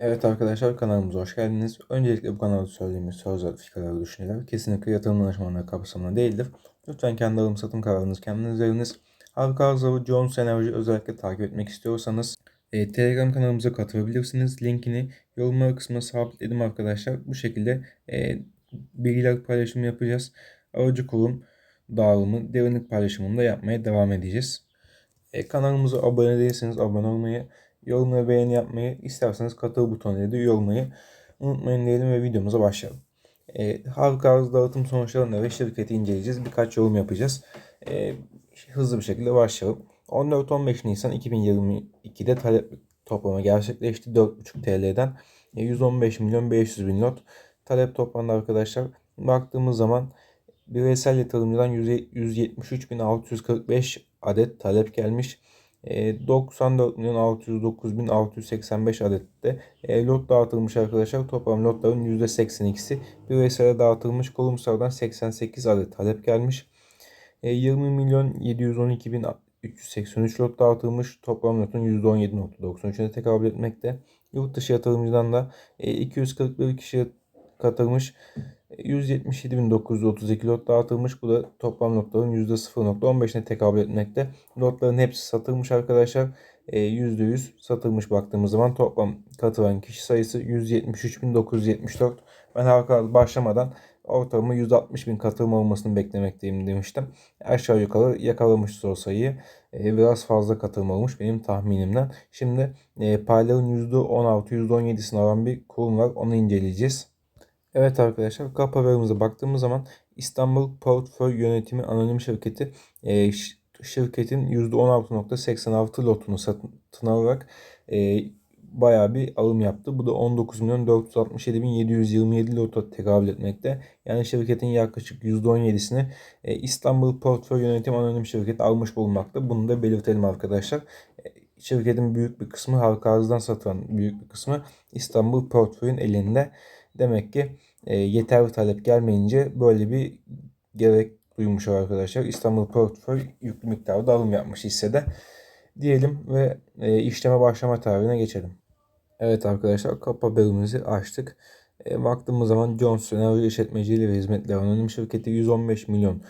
Evet arkadaşlar kanalımıza hoş geldiniz. Öncelikle bu kanalda söylediğimiz sözler, fikirler, düşünceler kesinlikle yatırım danışmanlığı kapsamında değildir. Lütfen kendi alım satım kararınızı kendiniz veriniz. Halka arzı Jones Enerji özellikle takip etmek istiyorsanız e, Telegram kanalımıza katılabilirsiniz. Linkini yorumlar kısmına sabitledim arkadaşlar. Bu şekilde e, bilgiler paylaşımı yapacağız. Aracı kurum dağılımı, derinlik paylaşımını da yapmaya devam edeceğiz. E, kanalımıza abone değilseniz abone olmayı, yorum ve beğeni yapmayı, isterseniz katıl butonuyla da üye olmayı unutmayın diyelim ve videomuza başlayalım. E, halka arz dağıtım sonuçlarını ve şirketi inceleyeceğiz. Birkaç yorum yapacağız. E, hızlı bir şekilde başlayalım. 14-15 Nisan 2022'de talep toplama gerçekleşti. 4,5 TL'den 115 milyon 500 bin lot talep toplandı arkadaşlar. Baktığımız zaman bireysel yatırımcıdan 173.645 adet talep gelmiş. 94 milyon 609 bin 685 adette e, lot dağıtılmış arkadaşlar. Toplam lotların %82'si bireysele dağıtılmış. Kurumsaldan 88 adet talep gelmiş. 20 e, milyon 712 bin 383 lot dağıtılmış. Toplam lotun %17.93'üne tekabül etmekte. Yurt dışı yatırımcıdan da 241 e, kişi katılmış. 177.932 lot dağıtılmış. Bu da toplam lotların %0.15'ine tekabül etmekte. Lotların hepsi satılmış arkadaşlar. %100 e, satılmış baktığımız zaman toplam katılan kişi sayısı 173.974. Ben halka başlamadan ortalama 160 bin katılım olmasını beklemekteyim demiştim. Aşağı yukarı yakalamış o sayıyı. E, biraz fazla katılım olmuş benim tahminimden. Şimdi e, payların %16-%17'sini alan bir kurum var. Onu inceleyeceğiz. Evet arkadaşlar kap haberimize baktığımız zaman İstanbul Portföy Yönetimi Anonim Şirketi e, şirketin %16.86 lotunu satın alarak e, bayağı bir alım yaptı. Bu da 19 milyon 467 bin 727 lota tekabül etmekte. Yani şirketin yaklaşık %17'sini e, İstanbul Portföy Yönetim Anonim Şirketi almış bulunmakta. Bunu da belirtelim arkadaşlar. E, şirketin büyük bir kısmı halka arzdan satılan büyük bir kısmı İstanbul Portföy'ün elinde. Demek ki e, yeterli talep gelmeyince böyle bir gerek duymuş arkadaşlar. İstanbul Portföy yüklü miktarda alım yapmış hissede. Diyelim ve e, işleme başlama tarihine geçelim. Evet arkadaşlar kapa bölümümüzü açtık. E, baktığımız zaman Jones Enerji İşletmeciliği ve Hizmetleri Anonim Şirketi 115 milyon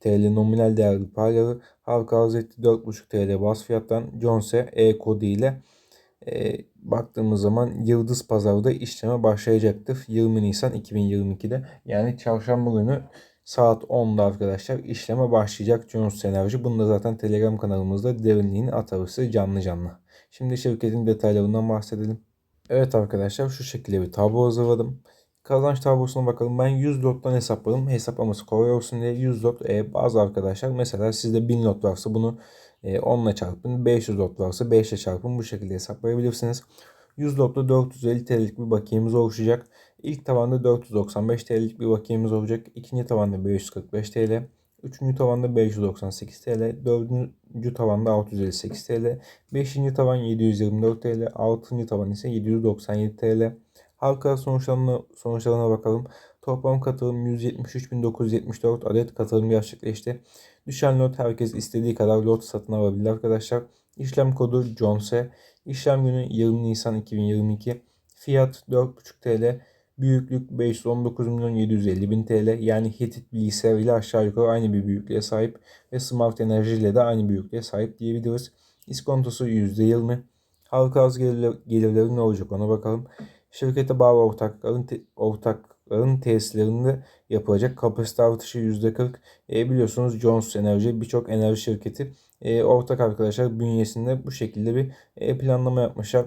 TL nominal değerli payları halka arz etti 4,5 TL bas fiyattan Jones'e E kodu ile e, baktığımız zaman Yıldız Pazar'da işleme başlayacaktır. 20 Nisan 2022'de yani çarşamba günü saat 10'da arkadaşlar işleme başlayacak Jones Enerji. Bunu da zaten Telegram kanalımızda derinliğini atarız canlı canlı. Şimdi şirketin detaylarından bahsedelim. Evet arkadaşlar şu şekilde bir tablo hazırladım. Kazanç tablosuna bakalım. Ben 100 lottan hesapladım. Hesaplaması kolay olsun diye 100 lot. E, bazı arkadaşlar mesela sizde 1000 lot varsa bunu e, 10 ile çarpın. 500 lot varsa 5 ile çarpın. Bu şekilde hesaplayabilirsiniz. 100 lotta 450 TL'lik bir bakiyemiz oluşacak. İlk tavanda 495 TL'lik bir bakiyemiz olacak. İkinci tavanda 545 TL. Üçüncü tavanda 598 TL. Dördüncü tavanda 658 TL. Beşinci tavan 724 TL. Altıncı tavan ise 797 TL. Halka sonuçlarına, sonuçlarına bakalım. Toplam katılım 173.974 adet katılım gerçekleşti. Düşen lot herkes istediği kadar lot satın alabilir arkadaşlar. İşlem kodu Jonse. İşlem günü 20 Nisan 2022. Fiyat 4.5 TL. Büyüklük 519 milyon 750 bin TL. Yani Hitit bilgisayar ile aşağı yukarı aynı bir büyüklüğe sahip. Ve Smart Enerji ile de aynı büyüklüğe sahip diyebiliriz. İskontosu %20. Halka az gelirleri ne olacak ona bakalım. Şirkete bağlı ortakların, te, ortakların tesislerinde yapılacak kapasite artışı %40. E, biliyorsunuz Jones Enerji birçok enerji şirketi e, ortak arkadaşlar bünyesinde bu şekilde bir e, planlama yapmışlar.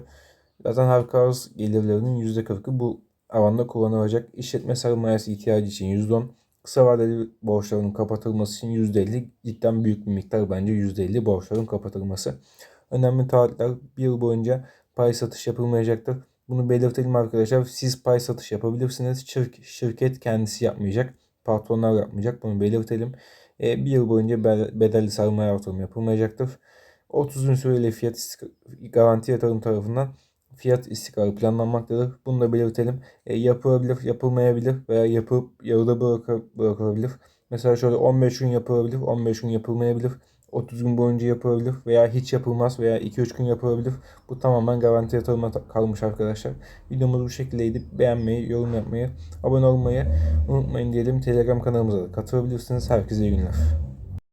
Zaten halka gelirlerinin %40'ı bu alanda kullanılacak. İşletme sermayesi ihtiyacı için %10, kısa vadeli borçların kapatılması için %50 cidden büyük bir miktar bence %50 borçların kapatılması. Önemli tarihler bir yıl boyunca pay satış yapılmayacaktır. Bunu belirtelim arkadaşlar. Siz pay satış yapabilirsiniz. Şirk, şirket kendisi yapmayacak. Patronlar yapmayacak. Bunu belirtelim. E, bir yıl boyunca bedelli sermaye artırımı yapılmayacaktır. 30 gün süreli fiyat garanti yatırım tarafından fiyat istikrarı planlanmaktadır. Bunu da belirtelim. E, yapılabilir, yapılmayabilir veya yapıp yarıda bırak bırakılabilir. Mesela şöyle 15 gün yapılabilir, 15 gün yapılmayabilir. 30 gün boyunca yapılabilir veya hiç yapılmaz veya 2-3 gün yapılabilir. Bu tamamen garanti yatırıma kalmış arkadaşlar. Videomuz bu şekildeydi. Beğenmeyi, yorum yapmayı, abone olmayı unutmayın diyelim. Telegram kanalımıza da katılabilirsiniz. Herkese iyi günler.